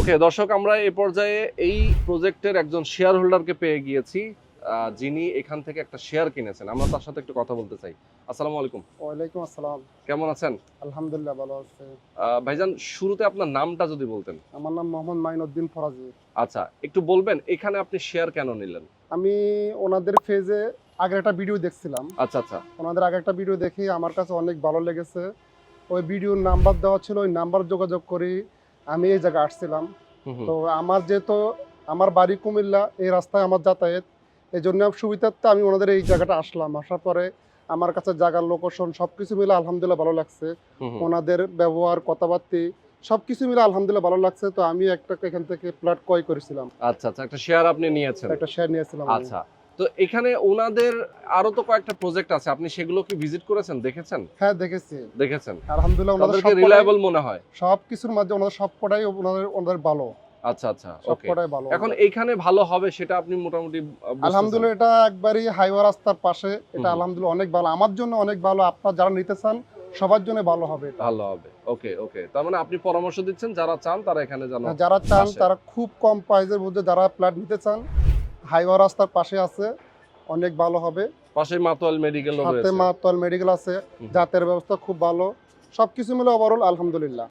ওকে দর্শক আমরা এই পর্যায়ে এই প্রজেক্টের একজন শেয়ার হোল্ডারকে পেয়ে গিয়েছি। যিনি এখান থেকে একটা শেয়ার কিনেছেন। আমরা তার সাথে একটু কথা বলতে চাই। আসসালামু আলাইকুম। ওয়ালাইকুম আসসালাম। কেমন আছেন? আলহামদুলিল্লাহ ভালো আছে। ভাইজান শুরুতে আপনার নামটা যদি বলতেন। আমার নাম মোহাম্মদ মাইনুদ্দিন ফরাজি। আচ্ছা একটু বলবেন এখানে আপনি শেয়ার কেন নিলেন? আমি ওনাদের ফেজে আগের একটা ভিডিও দেখছিলাম। আচ্ছা আচ্ছা। ওনাদের আগে একটা ভিডিও দেখি আমার কাছে অনেক ভালো লেগেছে। ওই ভিডিওর নাম্বার দেওয়া ছিল ওই নাম্বার যোগাযোগ করি। আমি এই জায়গায় আসছিলাম। তো আমার যেহেতু আমার বাড়ি কুমিল্লা এই রাস্তায় আমার যাতায়াত এই জন্য সুবিধার্থে আমি ওনাদের এই জায়গাটা আসলাম। আসার পরে আমার কাছে জায়গার লোকেশন সব কিছু মিলে আলহামদুলিল্লাহ ভালো লাগছে। ওনাদের ব্যবহার কথাবার্তি সবকিছু মিলে আলহামদুলিল্লাহ ভালো লাগছে। তো আমি একটা এখান থেকে প্লট ক্রয় করেছিলাম। আচ্ছা আচ্ছা একটা শেয়ার আপনি নিয়েছেন। একটা শেয়ার নিয়েছিলাম আচ্ছা। তো এখানে ওনাদের আরও তো কয়েকটা প্রজেক্ট আছে। আপনি সেগুলো কি ভিজিট করেছেন? দেখেছেন? হ্যাঁ দেখেছি। দেখেছেন? আলহামদুলিল্লাহ ওনাদের তাদেরকে সবকটাই- রিলায়েবল মনে হয়? সব কিছুর মাঝে ওনাদের সবকটাই ওনাদের ওনাদের ভালো। আচ্ছা আচ্ছা ওকে এখন এইখানে ভালো হবে সেটা আপনি মোটামুটি আলহামদুলিল্লাহ এটা একবারই হাইওয়ে রাস্তার পাশে। এটা আলহামদুলিল্লাহ অনেক ভালো। আমার জন্য অনেক ভালো। আপনার যারা নিতে চান সবার জন্য ভালো হবে এটা। ভালো হবে। ওকে ওকে। তার মানে আপনি পরামর্শ দিচ্ছেন যারা চান তারা এখানে জানো যারা চান তারা খুব কম প্রাইসের মধ্যে যারা ফ্ল্যাট নিতে চান হাইওয়ে রাস্তার পাশে আছে অনেক ভালো হবে। পাশে মাতোয়াল মেডিকেল সাথে মাতোয়াল মেডিকেল আছে যাতের যাতায়াতের ব্যবস্থা খুব ভালো। সবকিছু মিলে ওভারঅল আলহামদুলিল্লাহ।